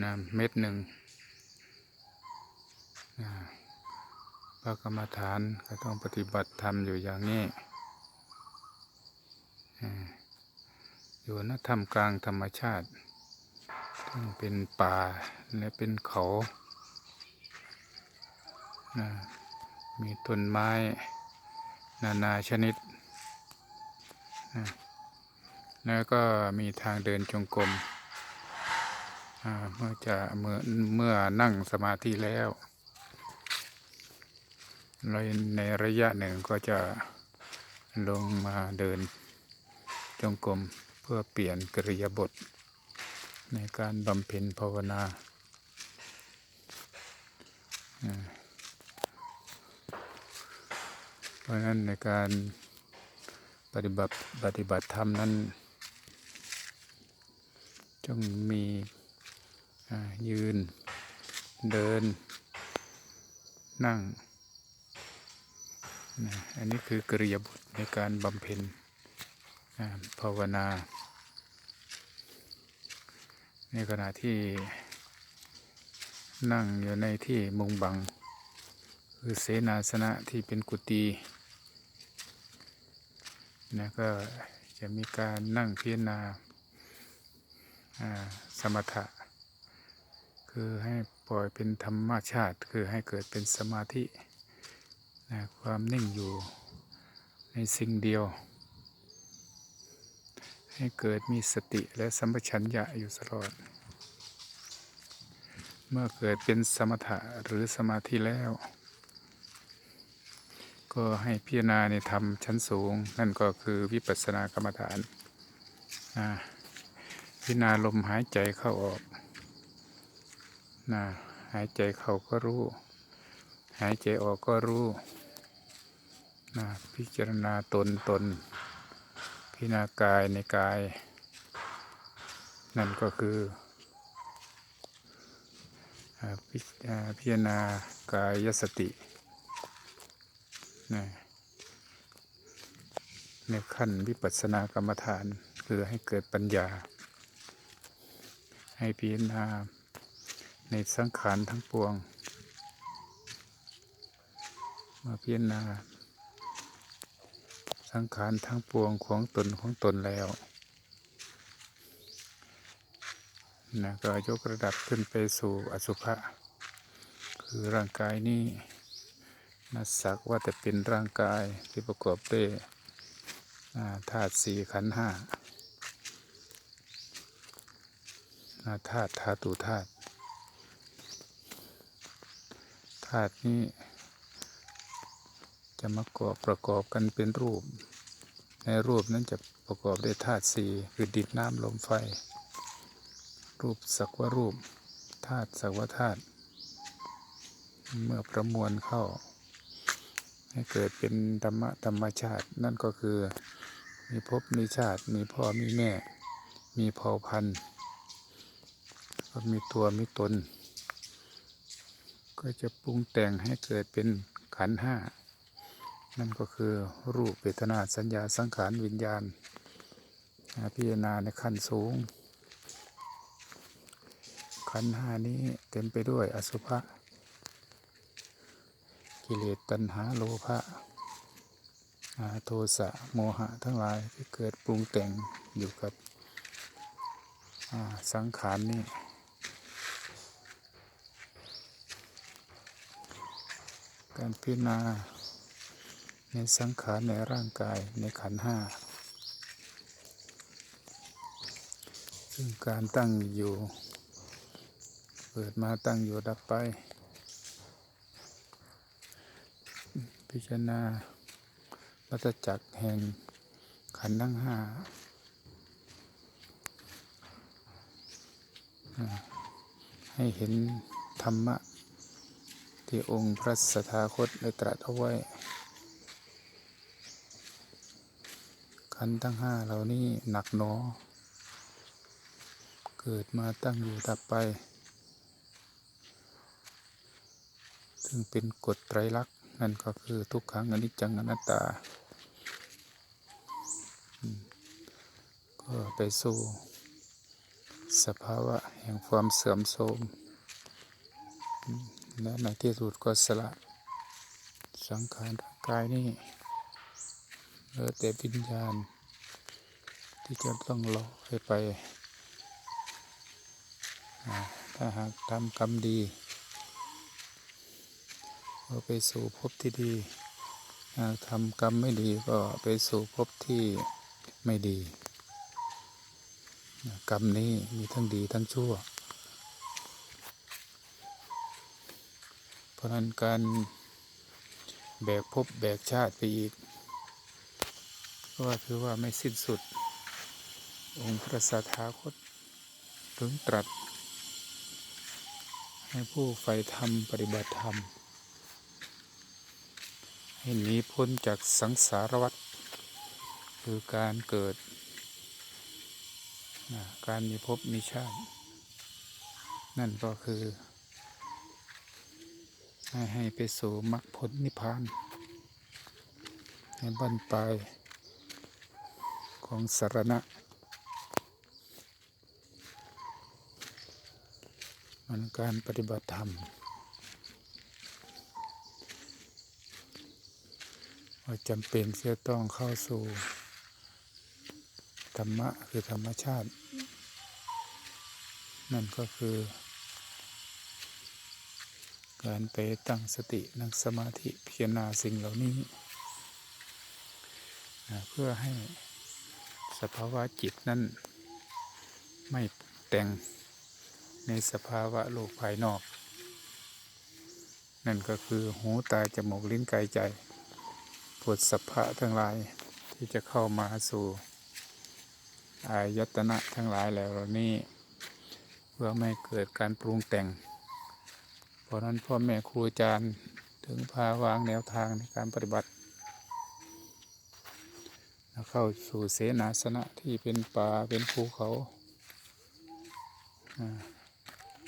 นะเม็ดหนึ่งนะพระกรรมฐานก็ต้องปฏิบัติธรรมอยู่อย่างนี้อยู่ณธรรมกลางธรรมชาติทั้งเป็นป่าและเป็นเขานะมีต้นไม้ นานาชนิดนะแล้วก็มีทางเดินจงกรม เมื่อจะเมื่อเมื่อนั่งสมาธิแล้วเราในระยะหนึ่งก็จะลงมาเดินจงกรมเพื่อเปลี่ยนกริยาบท ในการบำเพ็ญภาวนา เพราะนั้นในการปฏิบัติปฏิบัติธรรมนั้นจงมี ยืน เดิน นั่งนะอันนี้คือกริยาบทในการบำเพ็ญภาวนา ในขณะที่นั่งอยู่ในที่มุงบัง คือเสนาสนะที่เป็นกุฏินะก็จะมีการนั่งพิจารณาสมถะ คือให้ปล่อยเป็นธรรมชาติ คือให้เกิดเป็นสมาธินะความนิ่งอยู่ในสิ่งเดียว ให้เกิดมีสติและสัมปชัญญะอยู่ตลอด เมื่อเกิดเป็นสมถะหรือสมาธิแล้ว ก็ให้พิจารณาในธรรมชั้นสูง นั่นก็คือวิปัสสนากรรมฐานพิจารณาลมหายใจเข้าออก นะหายใจเข้าก็รู้ หายใจออกก็รู้นะพิจารณาตนตน พิจารณากายในกาย นั่นก็คือพิพิจารณากายสตินะในขั้นวิปัสสนากรรมฐาน คือให้เกิดปัญญา ให้พิจารณา ในสังขารทั้งปวง มาพิจารณา สังขารทั้งปวงของตนของตนแล้วนะก็ยกระดับขึ้นไปสู่อสุภะคือร่างกายนี้นัสักว่าแต่เป็นร่างกายที่ประกอบด้วยธาตุสี่ขันธ์ห้าธาตุธาตุธาตุธาตุนี้ จะมากอบประกอบกันเป็นรูป ในรูปนั้นจะประกอบด้วยธาตุสี่คือดินน้ำลมไฟ รูปสักว่ารูปธาตุสักว่าธาตุเมื่อประมวลเข้า ให้เกิดเป็นธรรมะธรรมชาติ นั่นก็คือมีภพมีชาติมีพ่อมีแม่ มีเผ่าพันธุ์ก็มีตัวมีตน ก็จะปรุงแต่งให้เกิดเป็นขันห้า นั่นก็คือรูปเวทนาสัญญาสังขารวิญญาณ พิจารณาในขั้นสูง ขันห้านี้เต็มไปด้วยอสุภะกิเลสตัณหาโลภะโทสะโมหะทั้งหลายที่เกิดปรุงแต่งอยู่กับสังขารนี้ การพิจารณาในสังขารในร่างกายในขันห้า ซึ่งการตั้งอยู่เปิดมาตั้งอยู่ดับไป พิจารณาวัฏจักรแห่งขันทั้งห้าให้เห็นธรรมะ ที่องค์พระสถาคตได้ตรัสเอาไว้ ขันทั้งห้าเหล่านี้หนักหนอ เกิดมาตั้งอยู่ดับไป ซึ่งเป็นกฎไตรลักษณ์นั่นก็คือทุกขังอนิจจังอนัตตา ก็ไปสู่สภาวะแห่งความเสื่อมโทรม และในที่สุดก็สละสังขารร่างกายนี้เหลือแต่วิญญาณ ที่จะต้องรอให้ไป ถ้าหากทำกรรมดีก็ไปสู่ภพที่ดีหากทำกรรมไม่ดีก็ไปสู่ภพที่ไม่ดี กรรมนี้มีทั้งดีทั้งชั่ว เพ ราะนั้นการแบกภพแบกชาติไปอีก ก็ถือว่าไม่สิ้นสุด องค์พระสัทาคตถึงตรัส ให้ผู้ใฝ่ธรรมปฏิบัติธรรม ให้หนีพ้นจากสังสารวัฏคือการเกิด การมีภพมีชาติ นั่นก็คือ ให้ให้ไปสู่มรรคผลนิพพาน ในบั้นปลายของสารณะ มันการปฏิบัติธรรมว่าจำเป็นที่จะต้องเข้าสู่ธรรมะคือธรรมชาติ นั่นก็คือ การไปตั้งสตินั่งสมาธิพิจารณาสิ่งเหล่านี้นะเพื่อให้สภาวะจิตนั้นไม่แต่งในสภาวะโลกภายนอก นั่นก็คือหูตาจมูกลิ้นกายใจปวดสัพพะทั้งหลายที่จะเข้ามาสู่อายตนะทั้งหลายแล้วนี้ เพื่อไม่เกิดการปรุงแต่ง ราะนั้นพ่อแม่ครูอาจารย์ถึงพาวางแนวทางในการปฏิบัติ เข้าสู่เสนาสนะที่เป็นป่าเป็นภูเขา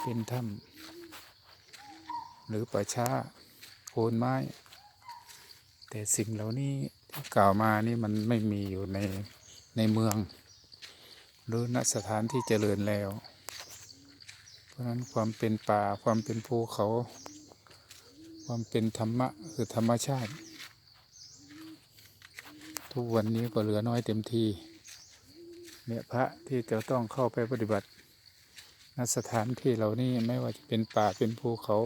เป็นถ้ำหรือป่าช้าโคนไม้ แต่สิ่งเหล่านี้ที่กล่าวมานี่มันไม่มีอยู่ในในเมือง หรือณสถานที่เจริญแล้ว ราะนั้นความเป็นป่าความเป็นภูเขา ความเป็นธรรมะคือธรรมชาติ ทุกวันนี้ก็เหลือน้อยเต็มทีเนี่ยพระที่จะต้องเข้าไปปฏิบัติณสถานที่เหล่านี้ไม่ว่าจะเป็นป่าเป็นภูเขา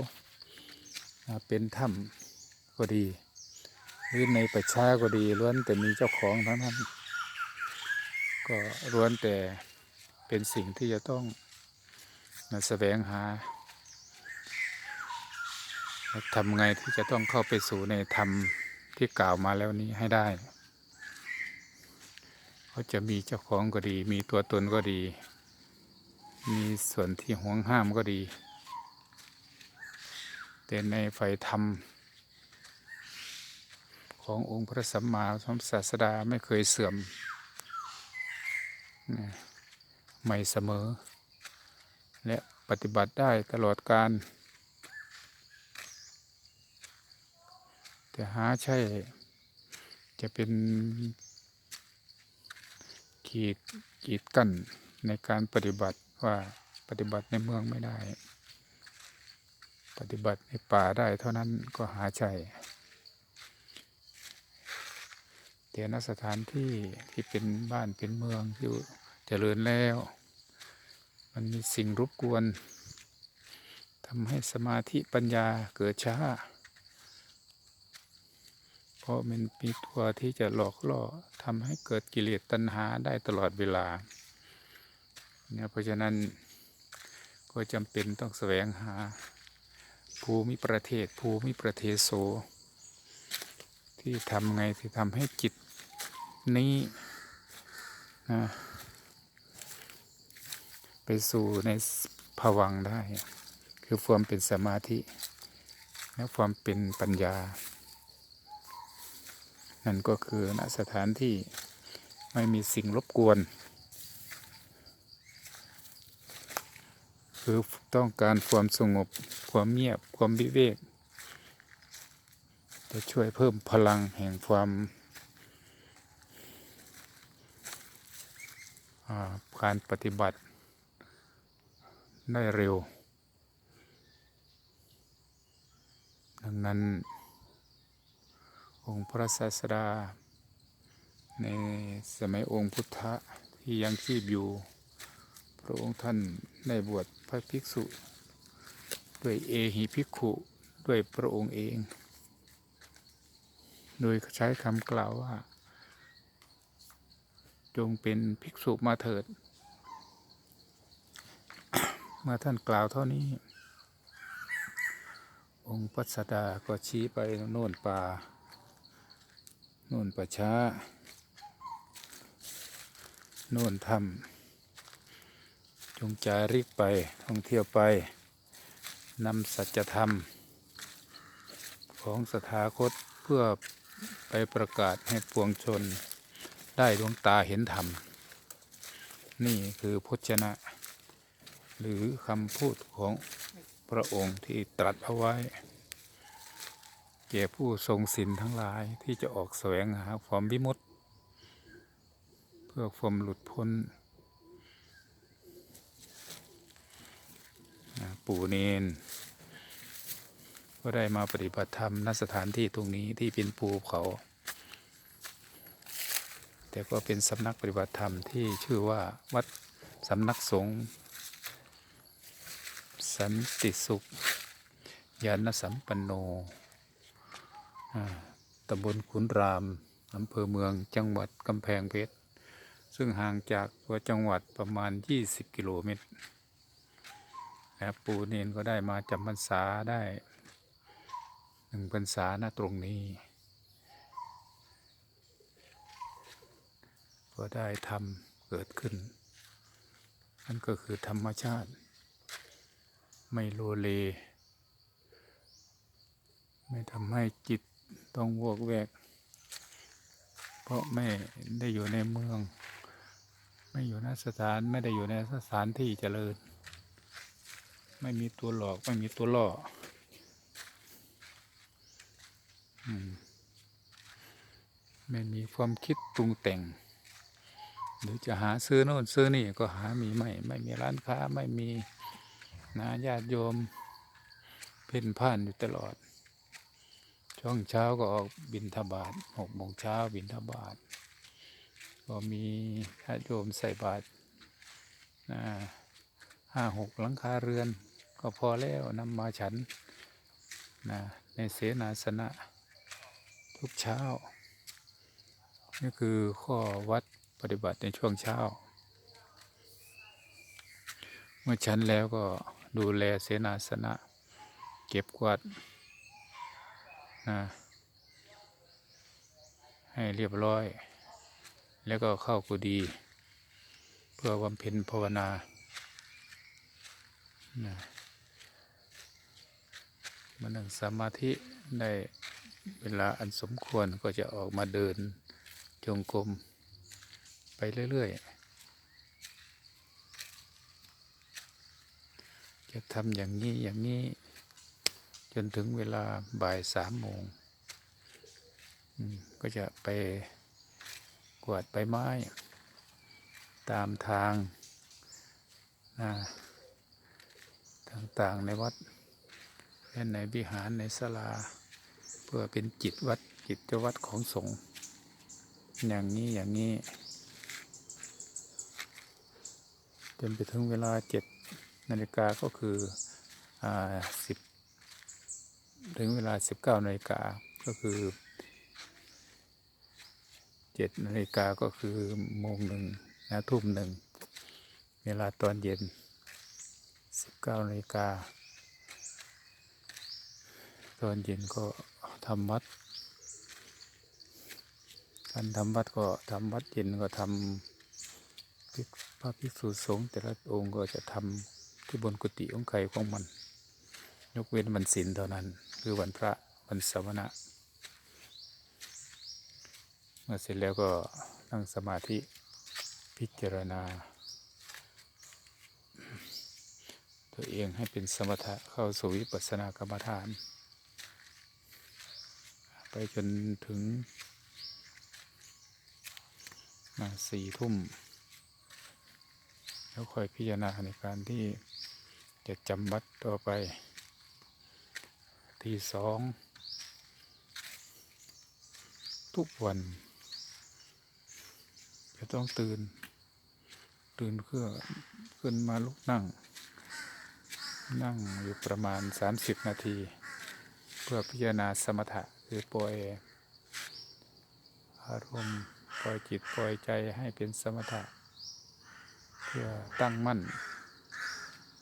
อ่าเป็นถ้ำก็ดีหรือในประชาก็ดีล้วนแต่มีเจ้าของทั้งนั้น ก็ล้วนแต่เป็นสิ่งที่จะต้อง มาแสวงหาทำไงที่จะต้องเข้าไปสู่ในธรรมที่กล่าวมาแล้วนี้ให้ได้เขาจะมีเจ้าของก็ดี มีตัวตนก็ดี มีส่วนที่ห่วงห้ามก็ดี แต่ในไฟธรรม ขององค์พระสัมมาสัมพุทธศาสดาไม่เคยเสื่อมนะใหม่เสมอ และปฏิบัติได้ตลอดการ แต่หาใช่ จะเป็นขีดกีดกั้นในการปฏิบัติว่าปฏิบัติในเมืองไม่ได้ ปฏิบัติในป่าได้เท่านั้นก็หาใช่แต่ณสถานที่ที่เป็นบ้านเป็นเมืองอยู่เจริญแล้ว มันมีสิ่งรบกวนทำให้สมาธิปัญญาเกิดช้า เพราะมันมีตัวที่จะหลอกล่อทำให้เกิดกิเลสตัณหาได้ตลอดเวลาเนี่ยเพราะฉะนั้นก็จำเป็นต้องแสวงหา ภูมิประเทศ ภูมิประเทศโส ที่ทำไงที่ทำให้จิตนี้นะ ไปสู่ในภวังได้ คือความเป็นสมาธิ และความเป็นปัญญา นั่นก็คือณสถานที่ไม่มีสิ่งรบกวน คือต้องการความสงบ ความเงียบ ความวิเวก จะช่วยเพิ่มพลังแห่งความการปฏิบัติ ได้เร็ว ดังนั้น องค์พระศาสดา ในสมัยองค์พุทธะที่ยังชีพอยู่ พระองค์ท่านได้บวชพระภิกษุ ด้วยเอหิภิกขุด้วยพระองค์เอง โดยใช้คำกล่าวว่า จงเป็นภิกษุมาเถิด เมื่อท่านกล่าวเท่านี้ องค์ปัสสดาก็ชี้ไปโน่นป่าโน่นป่าช้าโน่นถ้ำจงจาริกไปท่องเที่ยวไปนำสัจธรรม ของสถาคตเพื่อไปประกาศให้ปวงชน ได้ดวงตาเห็นธรรม นี่คือพจนะ หรือคำพูดของพระองค์ที่ตรัสเอาไว้ แก่ผู้ทรงศีลทั้งหลายที่จะออกแสวงหาความวิมุตติ เพื่อความหลุดพ้นปู่เนนก็ได้มาปฏิบัติธรรมณสถานที่ตรงนี้ที่เป็นภูเขา แต่ก็เป็นสำนักปฏิบัติธรรมที่ชื่อว่าวัดสำนักสงฆ์ สันติสุขยานสัมปันโนตำบลขุนรามอำเภอเมืองจังหวัดกำแพงเพชร ซึ่งห่างจากตัวจังหวัดประมาณ 20 กิโลเมตรและปูเนนก็ได้มาจำพรรษาได้หนึ่งพรรษาณตรงนี้ ก็ได้ทำเกิดขึ้น นั่นก็คือธรรมชาติ ไม่โลเล ไม่ทำให้จิตต้องวอกแวก เพราะไม่ได้อยู่ในเมือง ไม่อยู่ในสถานไม่ได้อยู่ในสถานที่เจริญ ไม่มีตัวหลอกไม่มีตัวล่อไม่มีความคิดปรุงแต่ง หรือจะหาซื้อโน่นซื้อนี่ก็หามีไม่ ไม่มีร้านค้าไม่มี นะญาติโยมเพ่นพ่านอยู่ตลอด ช่วงเช้าก็ออกบินทบาทหกโมงเช้าบินทบาทก็มีญาติโยมใส่บาตรนะห้าหกหลังคาเรือน ก็พอแล้วนำมาฉันนะในเสนาสนะทุกเช้านี่คือข้อวัดปฏิบัติในช่วงเช้า เมื่อฉันแล้วก็ ดูแลเสนาสนะ เก็บกวาดนะให้เรียบร้อย แล้วก็เข้ากุฏิเพื่อบำเพ็ญภาวนานะมานั่งสมาธิได้เวลาอันสมควรก็จะออกมาเดินจงกรมไปเรื่อย ๆ จะทำอย่างนี้อย่างนี้ จนถึงเวลาบ่ายสามโมงก็จะไปกวาดใบไม้ ตามทางนะต่างๆในวัดและในวิหารในศาลา เพื่อเป็นจิตวัดจิตวัดของสงฆ์อย่างนี้อย่างนี้ จนไปถึงเวลาเจ็ด นาฬิกาก็คือสิบถึงเวลาสิบเก้านาฬิกาก็คือเจ็ดนาฬิกาก็คือโมงหนึ่งนะทุ่มหนึ่งเวลาตอนเย็นสิบเก้านาฬิกาตอนเย็นก็ทำวัดการทำวัดก็ทำวัดเย็นก็ทำพระภิกษุสงฆ์แต่ละองค์ก็จะทำ ที่บนกุฏิของใครของมัน ยกเว้นวันศีลเท่านั้น คือวันพระวันสมณะเมื่อเสร็จแล้วก็นั่งสมาธิพิจารณา ตัวเองให้เป็นสมถะเข้าสู่วิปัสสนากรรมฐาน ไปจนถึงนะสี่ทุ่ม แล้วค่อยพิจารณาในการที่จะจำวัดต่อไป ที่สอง ทุกวัน จะต้องตื่น ตื่นเพื่อขึ้นมาลุกนั่ง นั่งอยู่ประมาณ 30 นาที เพื่อพิจารณาสมถะคือปล่อยอารมณ์ปล่อยจิตปล่อยใจให้เป็นสมถะ พื่อตั้งมั่น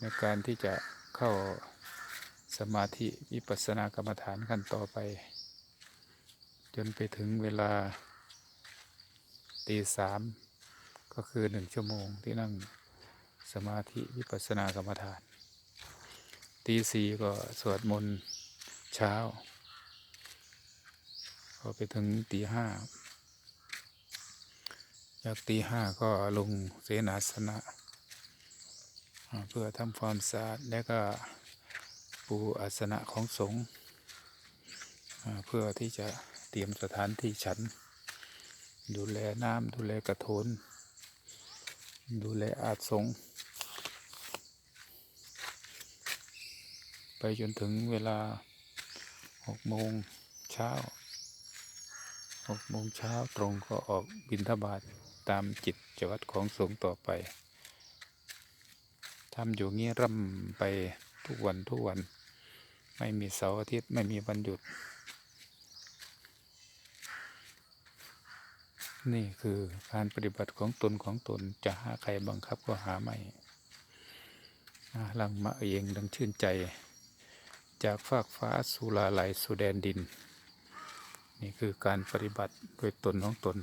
ในการที่จะเข้าสมาธิวิปัสสนากรรมฐานขั้นต่อไป จนไปถึงเวลาตีสามก็คือหนึ่งชั่วโมงที่นั่งสมาธิวิปัสสนากรรมฐาน ตีสี่ก็สวดมนต์เช้า พอไปถึงตีห้า จากตีห้าก็ลงเสนาสนะ เพื่อทำความสะอาดและก็ปูอาสนะของสงฆ์เพื่อที่จะเตรียมสถานที่ฉัน ดูแลน้ำดูแลกระโถน ดูแลอาสงฆ์ไปจนถึงเวลาหกโมงเช้าหกโมงเช้าตรงก็ออกบิณฑบาต ตามจิตจวัดของสงฆ์ต่อไปทำอยู่งี้ร่ำไปทุกวันทุกวัน ไม่มีเสาร์อาทิตย์ไม่มีวันหยุด นี่คือการปฏิบัติของตนของตนจะหาใครบังคับก็หาไม่ลังมาเองดังชื่นใจ จากฟากฟ้าสู่ลาไหลสู่แดนดิน นี่คือการปฏิบัติโดยตนของตน